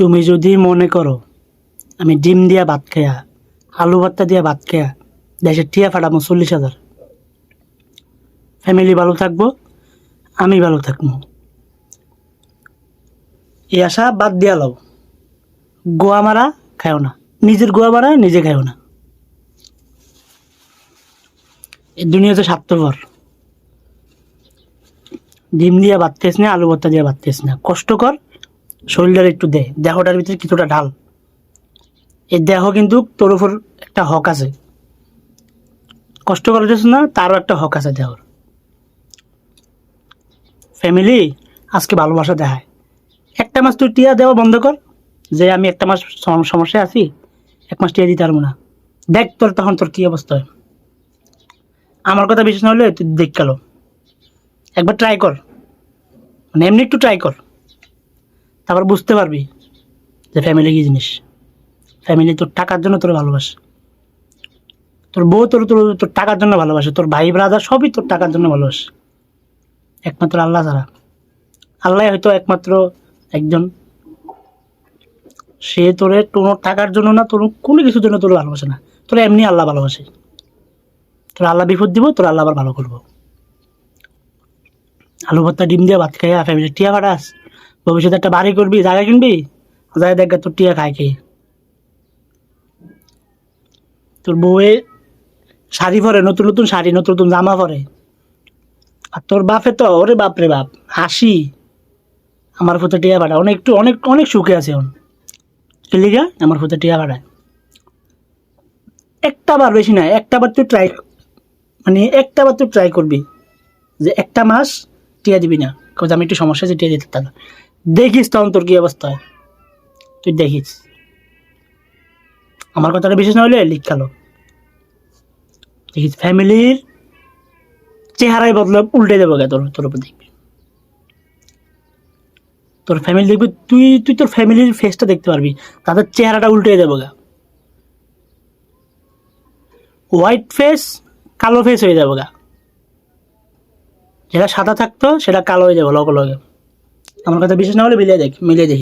তুমি যদি মনে করো, আমি ডিম দিয়া ভাত খেয়া আলু ভর্তা দিয়া ভাত খেয়া দেশের টিয়া ফাটাবো চল্লিশ হাজার। ফ্যামিলি ভালো থাকব, আমি ভালো থাকব। এই আশা বাদ দিয়া লও। গোয়া মারা খাও না। নিজের গোয়া মারা নিজে খাও না। এই দুনিয়াতে স্বার্থপর। ডিম দিয়ে খাইস না, আলু ভর্তা দিয়ে খাইস না। কষ্ট কর। শরীরটার একটু দে, দেহটার ভিতরে কিছুটা ঢাল। এই দেহ কিন্তু তোর উপর একটা হক আছে। কষ্ট করতেছ না, তারও একটা হক আছে দেহর। ফ্যামিলি আজকে ভালোবাসা দেখায়। একটা মাস তুই টিয়া দেওয়া বন্ধ কর, যে আমি একটা মাস সম- সমস্যায় আছি, এক মাস টিয়া দিতে পারব না। দেখ তোর তখন তোর কী অবস্থা হয়। আমার কথা বিশ্বাস না হলে তুই দেখ গেল। একবার ট্রাই কর। মানে এমনি একটু ট্রাই কর। তারপর বুঝতে পারবি যে ফ্যামিলি কী জিনিস। ফ্যামিলি তোর টাকার জন্য তোর ভালোবাসে। তোর বউ তোর তোর তোর টাকার জন্য ভালোবাসে। তোর ভাই ব্রাদার সবই তোর টাকার জন্য ভালোবাসে। একমাত্র আল্লাহ ছাড়া। আল্লাহ হয়তো একমাত্র একজন। সে তোরে কোনো টাকার জন্য না, তোর কোনো কিছুর জন্য তোর ভালোবাসে না। তোর এমনি আল্লাহ ভালোবাসে। তোর আল্লাহ বিপদ দিব, তোর আল্লাহ আবার ভালো করব। আলু ভর্তা ডিম দিয়ে ভাত খাইয়া ফ্যামিলি টিয়া কাটাস ভবিষ্যতে একটা বাড়ি করবি, জায়গা কিনবি? জায়গা দেখ তোর টিয়া খায় খেয়ে তোর বউয়ে শাড়ি পরে, নতুন নতুন শাড়ি, নতুন নতুন জামা পরে। আর তোর বাপে তো, ওরে বাপ রে বাপ, হাসি। আমার ফুতে টিয়া পাঠায়। অনেক একটু, অনেক অনেক সুখে আছে এখন। লিগা? আমার ফুতে টিয়া পাঠায়। একটা বার বেশি না, একটা বার তুই ট্রাই মানে একটা বার তুই ট্রাই করবি। যে একটা মাস টিয়া দিবি না। কারণ আমি একটু সমস্যা আছে, টিয়া দিতে তাহলে। দেখিস তখন তোর কী অবস্থা। তুই দেখিস। আমার কথাটা বিশেষ না হলে লিখ দেখিস, ফ্যামিলির চেহারাই বদলে উল্টে দেবো গে তোর তোর উপর দেখবি তোর ফ্যামিলি দেখবি, তুই তুই তোর ফ্যামিলির ফেসটা দেখতে পারবি। তাদের চেহারাটা উল্টে দেবো গা। হোয়াইট ফেস কালো ফেস হয়ে যাব গা। যেটা সাদা থাকতো, সেটা কালো হয়ে যাবে লগে লগে আমার কথা বিশেষ না হলে মিলিয়ে দেখ মিলিয়ে দেখি।